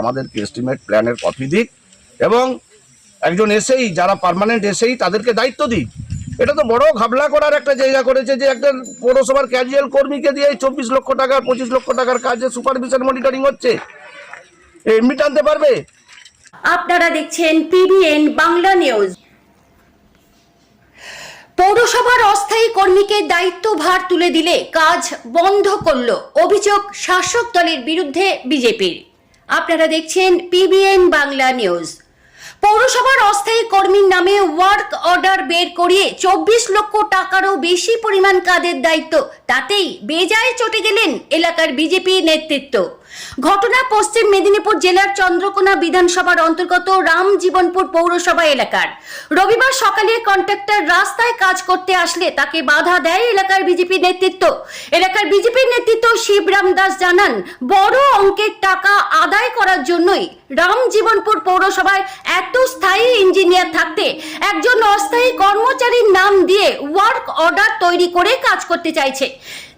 আমাদেরকে এস্টিমেট প্ল্যানের কপি দিক এবং একজন এসেই, যারা পার্মানেন্ট এসেই তাদেরকে দায়িত্ব দিক। এটা তো বড় ঘাবলা করার একটা জায়গা করেছে যে একটা পৌরসভার ক্যাজুয়াল কর্মীকে দিয়ে চব্বিশ লক্ষ টাকা পঁচিশ লক্ষ টাকার কাজে সুপারভিশন মনিটরিং হচ্ছে। এমনি টানতে পারবে? আপনারা দেখছেন পিবিএন বাংলা নিউজ পৌরসভার অস্থায়ী কর্মীকে দায়িত্বভার তুলে দিলে কাজ বন্ধ করল অভিযোগ শাসক দলের বিরুদ্ধে বিজেপির। আপনারা দেখছেন পিবিএন বাংলা নিউজ। পৌরসভার অস্থায়ী কর্মীর নামে ওয়ার্ক অর্ডার বের করিয়ে চব্বিশ লক্ষ টাকারও বেশি পরিমাণ কাজের দায়িত্ব, তাতেই বেজায় চটে গেলেন এলাকার বিজেপি নেতৃত্ব। ঘটনা পশ্চিম মেদিনীপুর জেলার চন্দ্রকোনা বিধানসভার অন্তর্গত রামজীবনপুর পৌরসভা এলাকার। রবিবার সকালে কন্ট্রাক্টর রাস্তায় কাজ করতে আসলে তাকে বাধা দেয় এলাকার বিজেপি নেতৃত্ব। এলাকার নেতৃত্ব শিবরাম দাস জানান, বড় অঙ্কের টাকা আদায় করার জন্যই রামজীবনপুর পৌরসভায় এত স্থায়ী ইঞ্জিনিয়ার থাকতে একজন অস্থায়ী কর্মচারীর নাম দিয়ে ওয়ার্ক অর্ডার তৈরি করে কাজ করতে চাইছে।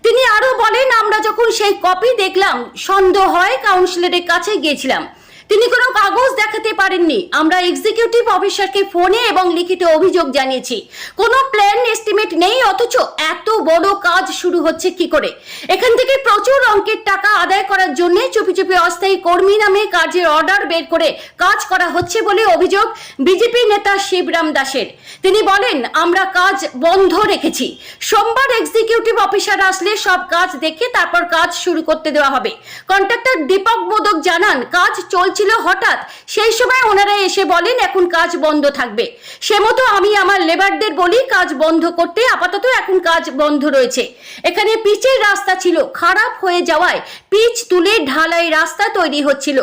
তিনি আরও বলেন, আমরা যখন সেই কপি দেখলাম, সন্দেহ হয় কাউন্সিলরের কাছে গিয়েছিলাম। তিনি কোনো কাগজ দেখাতে পারেননি। আমরা এক্সিকিউটিভ অফিসারকে ফোনে এবং লিখিত অভিযোগ জানিয়েছি। কোনো প্ল্যান এস্টিমেট নেই, অথচ এত বড় কাজ শুরু হচ্ছে কি করে? এখান থেকে প্রচুর অঙ্কের টাকা আদায় করার জন্য চুপি চুপি অস্থায়ী কর্মী নামে কাজের অর্ডার বের করে কাজ করা হচ্ছে বলে অভিযোগ বিজেপি নেতা শিবরাম দাসের। তিনি বলেন, আমরা কাজ বন্ধ রেখেছি। সোমবার এক্সিকিউটিভ অফিসার আসলে সব কাজ দেখে তারপর কাজ শুরু করতে দেওয়া হবে। কন্ট্রাক্টর দীপক মোদক জানান, কাজ চলছিল হঠাৎ। সেই সময় ওনারা এসে বলেন, এখন কাজ বন্ধ থাকবে। সে মতো আমি আমার লেবারদের বলি, কাজ বন্ধ করতে আপাতত এখন কাজ বন্ধ রয়েছে। এখানে পিচের রাস্তা ছিল। খারাপ হয়ে যাওয়ায় পিচ তুলে ঢালাই রাস্তা তৈরি হচ্ছিল।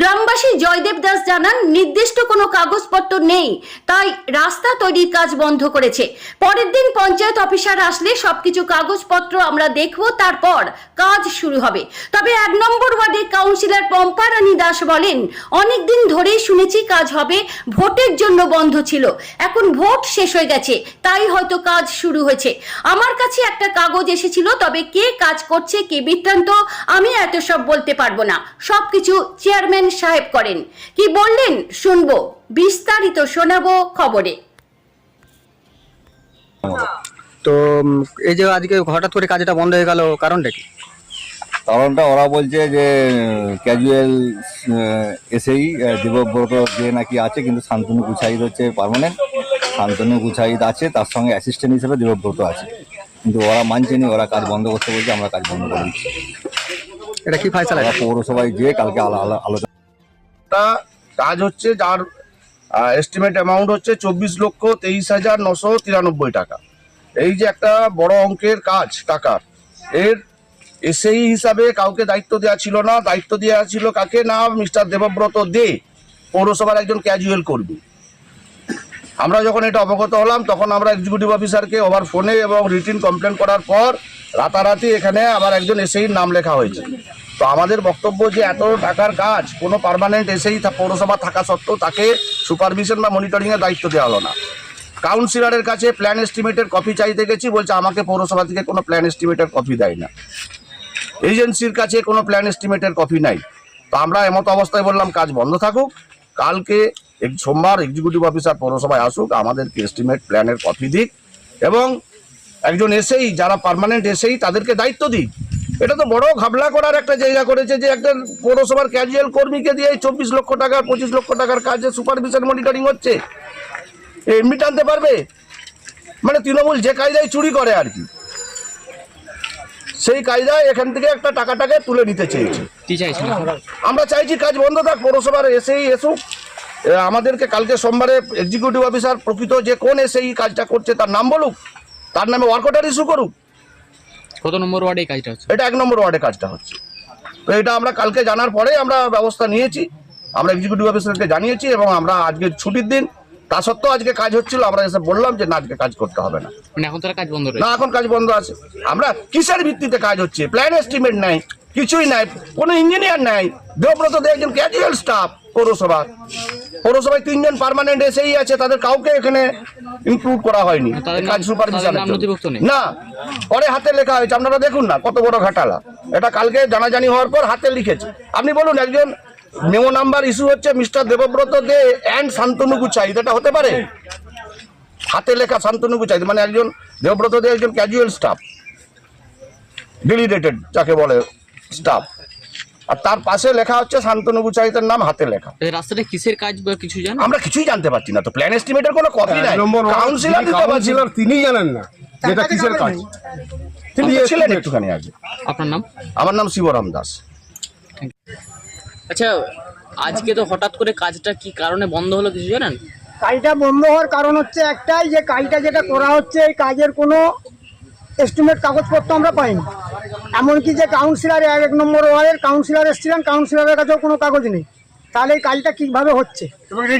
গ্রামবাসী জয়দেব দাস জানান, নির্দিষ্ট কোনো কাগজপত্র নেই, তাই রাস্তা তৈরির কাজ বন্ধ করেছে। পরের দিন পঞ্চায়েত অফিসার আসলে সবকিছু কাগজপত্র আমরা দেখব, তারপর কাজ শুরু হবে। তবে এক নম্বর ওয়ার্ডের কাউন্সিলর পম্পা রানী দাস বলেন অনেকদিন ধরেই শুনেছি কাজ হবে, ভোটের জন্য বন্ধ ছিল। এখন ভোট শেষ হয়ে গেছে, তাই হয়তো কাজ শুরু হয়েছে। আমার কাছে একটা কাগজ এসেছিল তবে কে কাজ করছে কে বৃত্তান্ত আমি এত সব বলতে পারব না। সবকিছু চেয়ারম্যান সাহেব করেন। কি বললেন? শুনব। বিস্তারিত শোনাবো খবরে। তো এই যে আজকে হঠাৎ করে কাজটা বন্ধ হয়ে গেল কারণটা কি? কারণটা ওরা বলছে যে ক্যাজুয়াল এসেই দেবব্রত যে নাকি আছে কিন্তু শান্তনু গুছাইদ হচ্ছে পার্মানেন্ট শান্তনু গুছাইদ আছে তার সঙ্গে অ্যাসিস্ট্যান্ট হিসেবে দেবব্রত আছে। কিন্তু ওরা মানছেনি ওরা কাজ বন্ধ করতে বলছে আমরা কাজ বন্ধ করে দিচ্ছি। এটা কি ফাইসালা? ওরা পৌরসভায় গিয়ে কালকে আলা- আলা- আলোচনা কাজ হচ্ছে যার এস্টিমেট অ্যামাউন্ট হচ্ছে চব্বিশ লক্ষ তেইশ হাজার নশো তিরানব্বই টাকা। এই যে একটা বড় অঙ্কের কাজ টাকার এর এসেই হিসাবে কাউকে দায়িত্ব দেওয়া ছিল না দায়িত্ব দেওয়া ছিল কাকে? না মিস্টার দেবব্রত দে পৌরসভার একজন ক্যাজুয়াল কর্মী। আমরা যখন এটা অবগত হলাম, তখন আমরা এক্সিকিউটিভ অফিসারকে ওভার ফোনে এবং রিটিন কমপ্লেন করার পর রাতারাতি এখানে আবার একজন এসেই নাম লেখা হয়েছে। তো আমাদের বক্তব্য যে এত টাকার কাজ, কোনো পার্মানেন্ট এসেই পৌরসভা থাকা সত্ত্বেও তাকে সুপারভিশন বা মনিটরিংয়ের দায়িত্ব দেওয়া হলো না। কাউন্সিলরের কাছে প্ল্যান এস্টিমেটের কপি চাইতে গেছি, বলছে আমাকে পৌরসভা থেকে কোনো প্ল্যান এস্টিমেটের কপি দেয় না। এজেন্সির কাছে কোনো প্ল্যান এস্টিমেটের কপি নাই। তো আমরা এমতো অবস্থায় বললাম, কাজ বন্ধ থাকুক। কালকে সোমবার এক্সিকিউটিভ অফিসার পৌরসভায় আসুক আমাদেরকে এস্টিমেট প্ল্যানের কপি দিক এবং একজন এসেই যারা পার্মানেন্ট এসেই তাদেরকে দায়িত্ব দিক। এটা তো বড় ঘাবলা করার একটা জায়গা করেছে যে একটা পৌরসভার ক্যাজুয়াল কর্মীকে দিয়ে চব্বিশ লক্ষ টাকা পঁচিশ লক্ষ টাকার কাজে সুপারভিশন মনিটরিং হচ্ছে। এমনি টানতে পারবে? মানে তৃণমূল যে কায়দায় চুরি করে আর কি। সেই কায়দায় এখান থেকে একটা টাকাটাকে তুলে নিতে চেয়েছে। আমরা চাইছি কাজ বন্ধ থাক পৌরসভার এসেই এসুক আমাদেরকে কালকে সোমবারে এক্সিকিউটিভ অফিসার প্রকৃত যে কোন এসেই কাজটা করছে তার নাম বলুক তার নামে ওয়ার্ক অর্ডার ইস্যু করুক। কত নম্বর ওয়ার্ডে কাজটা হচ্ছে? এটা এক নম্বর ওয়ার্ডে কাজটা হচ্ছে। তো এটা আমরা কালকে জানার পরে আমরা ব্যবস্থা নিয়েছি আমরা এক্সিকিউটিভ অফিসারকে জানিয়েছি এবং আমরা আজকে ছুটির দিন তা সত্ত্বেও আজকে কাজ হচ্ছিল আমরা এসে বললাম যে না আজকে কাজ করতে হবে না। মানে এখন তারা কাজ বন্ধ না এখন কাজ বন্ধ আছে। আমরা কিসের ভিত্তিতে কাজ হচ্ছে? প্ল্যান এস্টিমেট নাই কিছুই নাই কোনো ইঞ্জিনিয়ার নাই দেবব্রত দে একজন ক্যাজুয়াল স্টাফ পৌরসভা। পৌরসভায় তিনজন পার্মানেন্ট এসেই আছে তাদের কাউকে এখানে ইনক্লুড করা হয়নি। কাজ সুপারভিশন? না পরে হাতে লেখা হয়েছে আপনারা দেখুন না কত বড় ঘাটালা। এটা কালকে জানাজানি হওয়ার পর হাতে লিখেছে। আপনি বলুন একজন মেমো নাম্বার ইস্যু হচ্ছে মিস্টার দেবব্রত দে অ্যান্ড শান্তনু গুচাই এটা হতে পারে? হাতে লেখা শান্তনু গুচাই মানে একজন দেবব্রত দে একজন ক্যাজুয়াল স্টাফ ডিলিডেটেড যাকে বলে স্টাফ আর তার পাশে লেখা হচ্ছে শান্তনু গুচাইতের নাম হাতে লেখা। এই রাস্তাটা কিসের কাজ বা কিছু জানো আমরা কিছুই জানতে পারছি না তো প্ল্যান এস্টিমেটের কোনো কপি নাই। কাউন্সিলর দিতে পারছি কাউন্সিলর তিনি জানেন না যেটা কিসের কাজ। তিনি ছিলেন একটুখানি আগে। আপনার নাম? আমার নাম শিবরাম দাস। আচ্ছা আজকে তো হঠাৎ করে কাজটা কি কারণে বন্ধ হলো কিছু জানেন? কাজটা বন্ধ হওয়ার কারণ হচ্ছে একটাই যে কাজটা যেটা করা হচ্ছে এই কাজের কোনো এস্টিমেট কাগজপত্র আমরা পাইনি। এমনকি যে কাউন্সিলার এক এক নম্বর ওয়ার্ডের কাউন্সিলার এসেছিলেন কাউন্সিলারের কাছেও কোনো কাগজ নেই। তাহলে এই কাজটা কীভাবে হচ্ছে?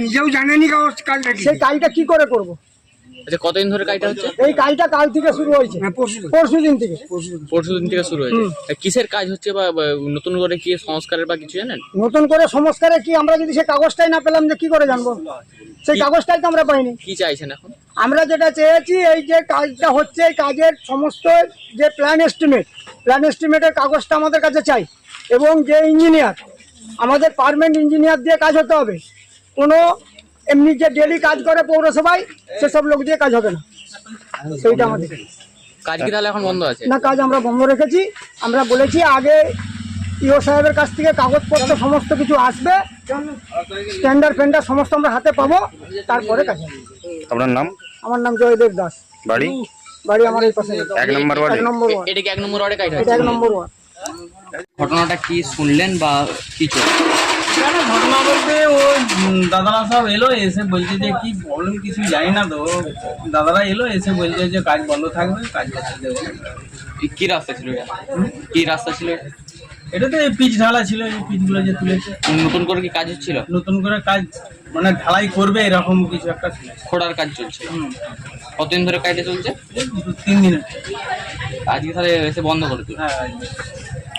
নিজেও জানেনি কাজটা সেই কাজটা কি করে করব? আচ্ছা কতদিন ধরে কাজটা হচ্ছে? এই কাজটা কাল থেকে শুরু হয়েছে। হ্যাঁ, পরশু দিন। থেকে। পরশু দিন। থেকে শুরু হয়েছে। কিসের কাজ হচ্ছে বা বা নতুন করে কি সংস্কারের বা কিছু জানেন? নতুন করে সংস্কারে কি আমরা যদি সেই কাগজটাই না পেলাম যে কি করে জানব? সেই কাগজটাই তো আমরা পাইনি। কি চাইছেন এখন? আমরা যেটা চেয়েছি এই যে কাজটা হচ্ছে এই কাজের সমস্ত যে প্ল্যান এস্টিমেট প্ল্যান এস্টিমেটের কাগজটা আমাদের কাছে চাই এবং যে ইঞ্জিনিয়ার আমাদের পারমানেন্ট ইঞ্জিনিয়ার দিয়ে কাজ হতে হবে। কোনো এমনি যে ডেলি কাজ করে পৌরসভায় সেসব লোক দিয়ে কাজ হবে না। সেইটা আমাদের কাজ কি তাহলে এখন বন্ধ আছে? না কাজ আমরা বন্ধ রেখেছি। আমরা বলেছি আগে ইও সাহেবের কাছ থেকে কাগজপত্র সমস্ত কিছু আসবে। স্ট্যান্ডার্ড ফেন্ডার সমস্ত আমরা হাতে পাবো তারপরে কাজ হবে। আপনার নাম? আমার নাম জয়দেব দাস। বাড়ি? বাড়ি আমার এই পাশে। এক নম্বর ওয়ার্ডে? এক নম্বর ওয়ার্ড। এটা কি এক নম্বর ওয়ার্ডে কাজ এটা এক নম্বর ওয়ার্ড। ঘটনাটা কি শুনলেন বা কি চলছে ঘটনা বলতে ও দাদারা সব এলো এসে বলছে যে কি প্রবলেম কিছু জানি না তো। দাদারা এলো এসে বলছে যে কাজ বন্ধ থাকবে কাজ করতে দেবো। কি রাস্তা ছিল এটা? কি রাস্তা ছিল এটা? এটাতে পিচ ঢালা ছিল এই পিচগুলো যে তুলেছে। নতুন করে কি কাজ হচ্ছিল? নতুন করে কাজ মানে ঢালাই করবে এরকম কিছু একটা খোঁড়ার কাজ চলছে। কতদিন ধরে কাজটা চলছে? দু- তিন দিনের আজকে তাহলে এসে বন্ধ করে দিল। হ্যাঁ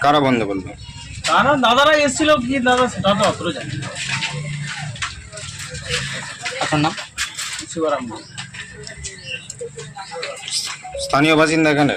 কারা বন্ধ করল? তারা দাদারা এসেছিল কি দাদা সেটা তো অত জানি। আপনার নাম? শিবরাম। স্থানীয় বাসিন্দা এখানে?